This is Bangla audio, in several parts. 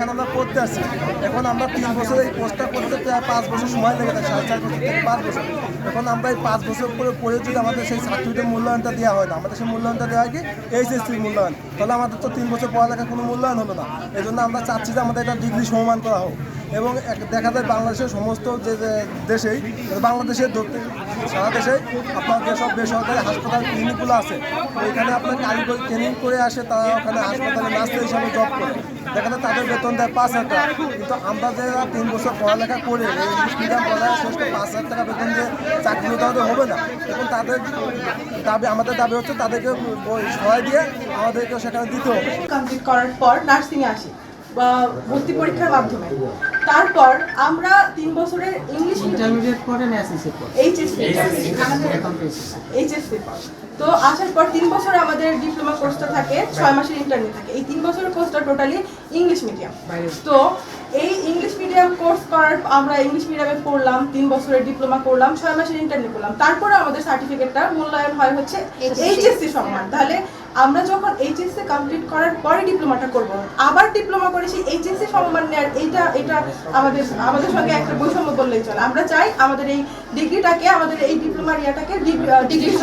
এখন আমরা পড়তে আসছি। এখন আমরা তিন বছর এই কোর্সটা করতে প্রায় পাঁচ বছর সময় লেগে থাকে সাড়ে চার বছর থেকে পাঁচ বছর। এখন আমরা এই পাঁচ বছর পরে পড়ে যদি আমাদের সেই সার্টিফিকেট মূল্যায়নটা দেওয়া হয় না, আমাদের সেই মূল্যায়নটা দেওয়া হয় কি এইচএসসির মূল্যায়ন। তাহলে আমাদের তো তিন বছর পড়ালেখার কোনো মূল্যায়ন হলো না। এই জন্য আমরা চাচ্ছি যে আমাদের এটা ডিগ্রি সমান করা হোক। এবং দেখা যায় বাংলাদেশের সমস্ত যে দেশেই বাংলাদেশের ধরতে সারা দেশে আপনার যেসব বেসরকারি হাসপাতাল ক্লিনিকগুলো আছে। ওইখানে আপনার কারিগরি ট্রেনিং করে আসে, তারা ওখানে হাসপাতালে নার্সের হিসাবে জব করে। দেখা যায় তাদের বেতন দেয় পাঁচ হাজার টাকা। কিন্তু আমরা যে তিন বছর পড়ালেখা করে মিডিয়াম পড়ালেখা শেষ করে পাঁচ হাজার টাকা বেতন দিয়ে চাকরি নিতে হবে না। এখন তাদের দাবি, আমাদের দাবি হচ্ছে তাদেরকে সহায় দিয়ে আমাদেরকে সেখানে দিতে হবে। কমপ্লিট করার পর নার্সিংয়ে আসি। ভর্তি পরীক্ষার মাধ্যমে। তারপর আমরা তিন বছরের ইংলিশ ইন্টারমিডিয়েট পরে এসএসসি পরে এইচএসসি তো তো আসার পর তিন বছর আমাদের ডিপ্লোমা কোর্সটা থাকে ছয় মাসের ইন্টারভিউ থাকে। এই তিন বছরের কোর্সটা টোটালি ইংলিশ মিডিয়াম তো এই ইংলিশ মিডিয়াম কোর্স করার আমরা ইংলিশ মিডিয়ামে পড়লাম তিন বছরের ডিপ্লোমা করলাম ছয় মাসের ইন্টারভিউ করলাম। তারপরে আমাদের সার্টিফিকেটটা মূল্যায়ন হয় হচ্ছে এইচএসসি সম্মান তাহলে আমরা যখন এইচএসসি কমপ্লিট করার পরে ডিপ্লোমাটা করব আবার ডিপ্লোমা সম্মান নেওয়ার এইটা এটা আমাদের আমাদের সঙ্গে একটা বৈষম্য চলে। আমরা চাই আমাদের এই ডিগ্রিটাকে, আমাদের এই ইয়াটাকে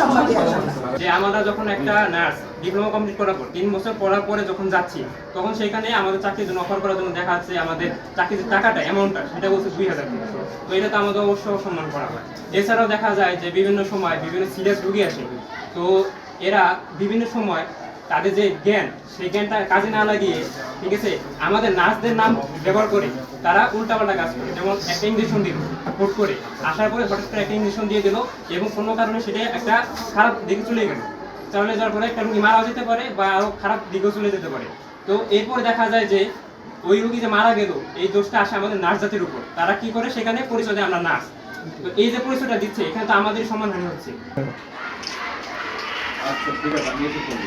সম্মান জন্য। যে আমরা যখন একটা নার্স, ডিপ্লোমা কমপ্লিট করার পর, তিন বছর পড়ার পরে যখন যাচ্ছি, তখন সেখানে আমাদের চাকরির জন্য অফার করার জন্য দেখা যাচ্ছে আমাদের চাকরির টাকাটা অ্যামাউন্টটা সেটা বলছে দুই হাজার তো এটা তো আমাদের অবশ্য সম্মান করা হয়। এছাড়াও দেখা যায় যে বিভিন্ন সময় বিভিন্ন সিরিয়াস রুগী আসে। তো এরা বিভিন্ন সময় তাদের যে জ্ঞান, সেই জ্ঞানটা কাজে না লাগিয়ে, ঠিক আছে, আমাদের নার্সদের নাম ব্যবহার করে তারা উল্টাপাল্টা কাজ করে। যেমন একটা ইঞ্জেকশন দিল, হুট করে। আসার পরে হঠাৎ করে একটা ইঞ্জেকশন দিয়ে দিল এবং কোনো কারণে সেটা একটা খারাপ দিকে চলে গেল। তাহলে যার পরে একটা রুগী মারাও যেতে পারে বা আরও খারাপ দিকেও চলে যেতে পারে। তো এরপর দেখা যায় যে ওই রুগী যে মারা গেল, এই দোষটা আসে আমাদের নার্স জাতির উপর। তারা কি করে? সেখানে পরিচয় দেয় আমরা নার্স। তো এই যে পরিচয়টা দিচ্ছে, এখানে তো আমাদের সম্মানহানি হচ্ছে। আচ্ছা ঠিক আছে আমি এসে করব।